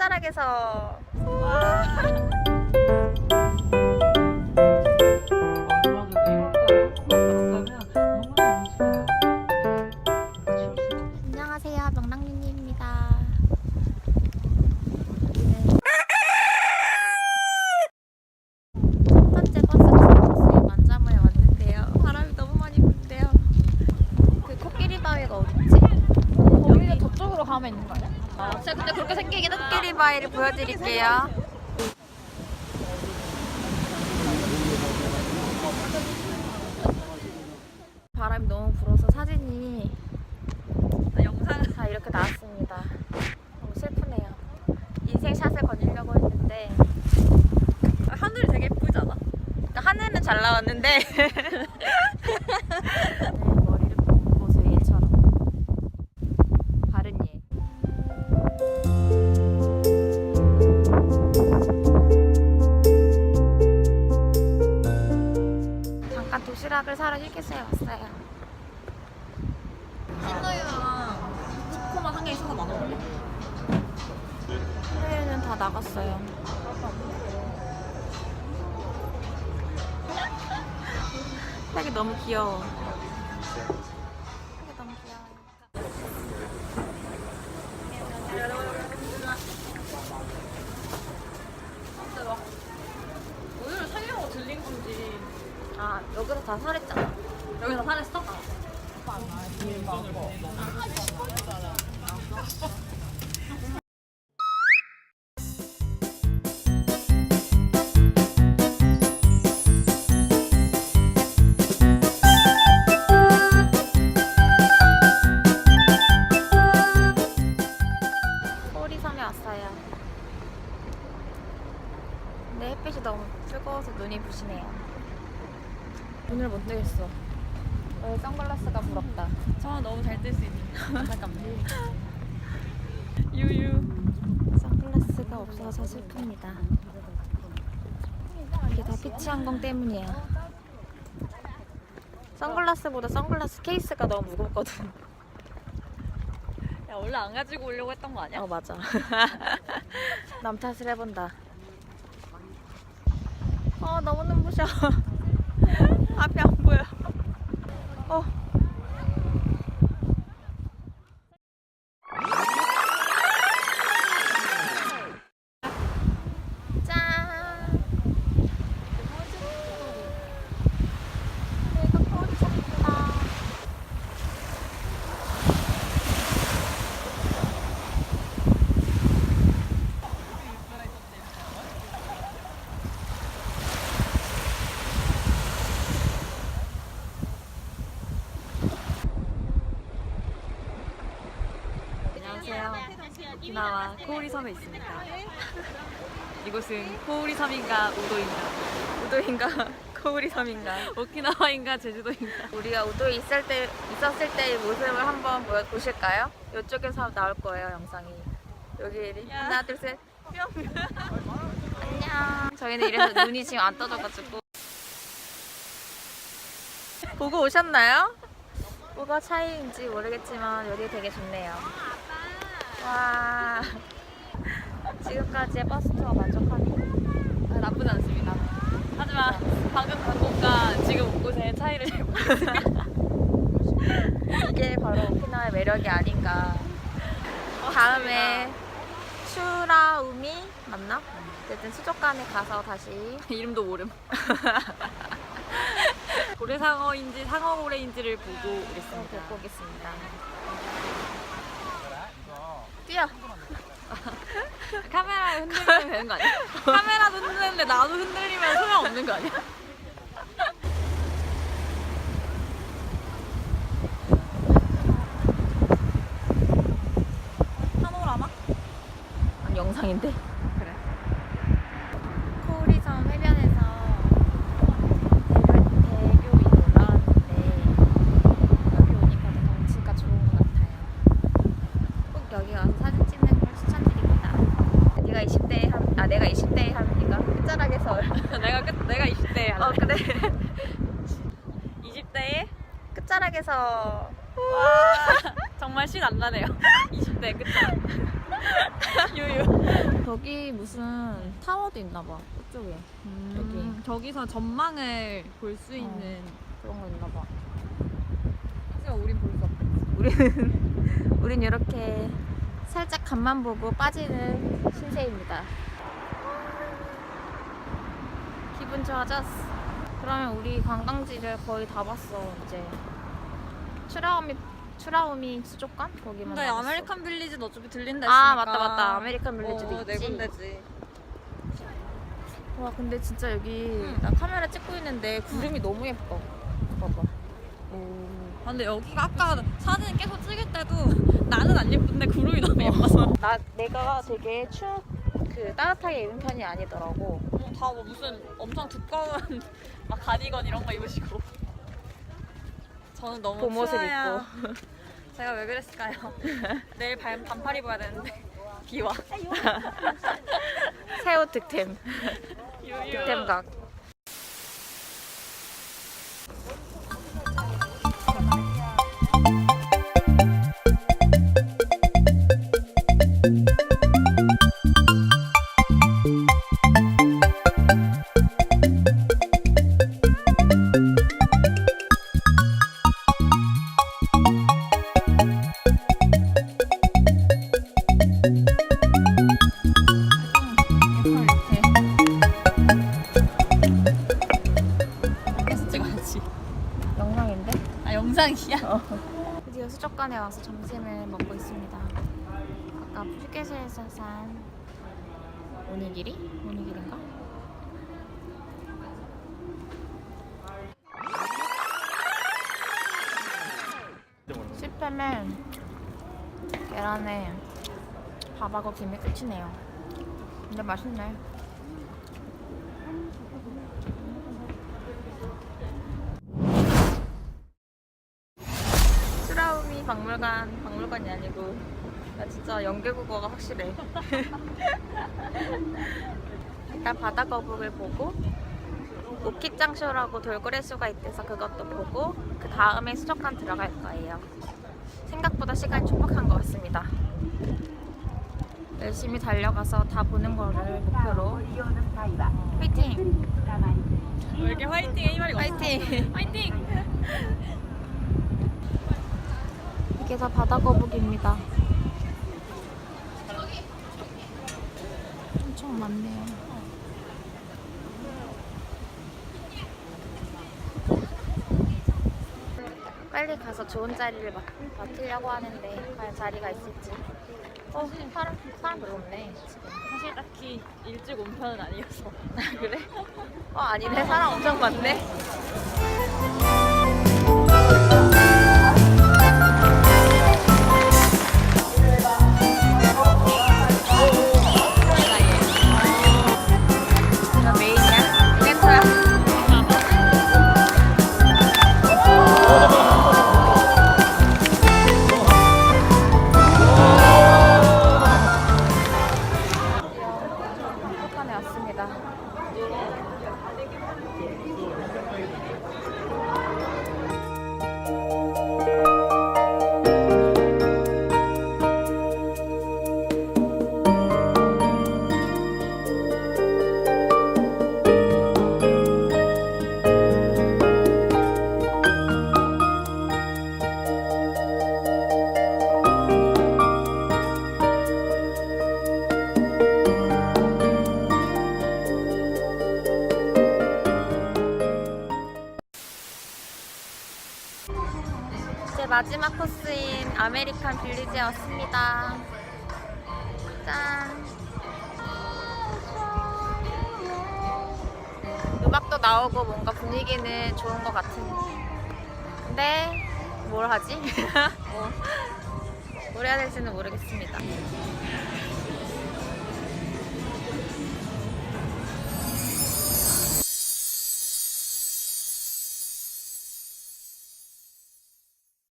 끝자락에서 바위를 보여드릴게요. 바람이 너무 불어서 사진이 영상 다 이렇게 나왔습니다. 너무 슬프네요. 인생 샷을 건지려고 했는데. 하늘이 되게 예쁘잖아? 그러니까 하늘은 잘 나왔는데 휴게소에 왔어요. 신노유랑 초코만 한개 있어서 만 원이야? 해외는 다 나갔어요. 색이 너무 귀여워. 색이 너무 귀여워요. 오늘 살려고 들린 건지 아 여기서 다 살했 눈을 못 뜨겠어. 왜 선글라스가 부럽다. 저 너무 잘 뜰 수 있는 잠깐만 유유 선글라스가 없어서 슬픕니다. 이게 다 피치항공 때문이에요. 선글라스보다 선글라스 케이스가 너무 무겁거든. 야 원래 안 가지고 오려고 했던 거 아니야? 어 맞아. 남 탓을 해본다. 어 너무 눈부셔. 앞이 안 보여. 어. 오키나와 코오리 섬에 있습니다. 이곳은 코오리 섬인가 우도인가? 우도인가? 코우리섬인가? 오키나와인가 제주도인가? 우리가 우도에 있을 때 있었을 때의 모습을 한번 보여 보실까요? 이쪽에서 나올 거예요 영상이. 여기 야. 하나 둘 셋. 안녕. 저희는 이래서 눈이 지금 안 떠져가지고. 보고 오셨나요? 뭐가 차이인지 모르겠지만 여기 되게 좋네요 와. 지금까지의 버스 투어 만족하네요 아, 나쁘지 않습니다. 하지만 방금 간 곳과 지금 온 곳의 차이를 잘 모르겠습니다 이게 바로 오키나와의 매력이 아닌가. 다음에 슈라우미 맞나? 어쨌든 수족관에 가서 다시. 이름도 모름. 고래상어인지 상어고래인지를 보고 오겠습니다. 뵙고 오겠습니다. 뛰어. 카메라에 흔들리면 되는 거 아니야? 카메라도 흔드는데 나도 흔들리면 소용없는 거 아니야? 파노라마? 아니, 영상인데. 그래. 코오리섬 해변에서 대교, 대교 위로 올라왔는데 여기 오니까 더 경치가 좋은 것 같아요. 꼭 여기 와서 사진 찍는 걸 추천드립니다. 네가 20대에 한, 아 내가 20대에 합니까? 끝자락에서 내가 끝, 내가 20대에 할래. 어 그래 20대에 끝자락에서 정말 신 안 나네요. 20대 끝자. 유유. 저기 무슨 타워도 있나 봐. 그쪽에. 여기 저기서 전망을 볼 수 있는 그런 거 있나 봐. 하지만 우린 볼 수 없어. 우리는 우린 이렇게 살짝 간만 보고 빠지는 신세입니다. 기분 좋아졌어. 그러면 우리 관광지를 거의 다 봤어 이제. 추라우미 추라우미 수족관 거기만. 근데 남았어. 아메리칸 빌리지는 어차피 들린다 아 했으니까. 맞다 맞다 아메리칸 빌리지도 어, 있지. 네 군데지. 와 근데 진짜 여기 나 카메라 찍고 있는데 구름이 너무 예뻐. 봐봐. 아, 근데 여기가 아까 사진 계속 찍을 때도 나는 안 예쁜데 구름이 너무 예뻐서. 나 내가 되게 추 그 따뜻하게 입은 편이 아니더라고. 다 뭐 무슨 엄청 두꺼운 막 가디건 이런 거 입으시고. 저는 너무 봄옷을 추워요. 제가 왜 그랬을까요? 내일 반, 반팔 입어야 되는데 비와. 새우 득템. 득템각. 영상이야? 드디어 수족관에 와서 점심을 먹고 있습니다. 아까 푸켓에서 산 오니기리? 오니기리인가? 실패면 계란에 밥하고 김이 끝이네요. 근데 맛있네. 박물관 박물관이 아니고 나 진짜 연계국어가 확실해. 일단 바다 거북을 보고 오키짱쇼라고 돌고래수가 있대서 그것도 보고 그 다음에 수족관 들어갈 거예요. 생각보다 시간이 촉박한 것 같습니다. 열심히 달려가서 다 보는 거를 목표로 화이팅! 화이팅에 희말이 없어? 화이팅! 화이팅! 다 바다 거북입니다. 엄청 많네요. 빨리 가서 좋은 자리를 맡, 맡으려고 하는데 과연 자리가 있을지. 어, 사람 사람 별로 없네 지금. 사실 딱히 일찍 온 편은 아니어서 아, 그래? 어 아니네 사람 엄청 많네. 마지막 코스인 아메리칸 빌리지에 왔습니다. 짠. 음악도 나오고 뭔가 분위기는 좋은 것 같은데 뭘 하지? 뭐, 뭘 해야 될지는 모르겠습니다.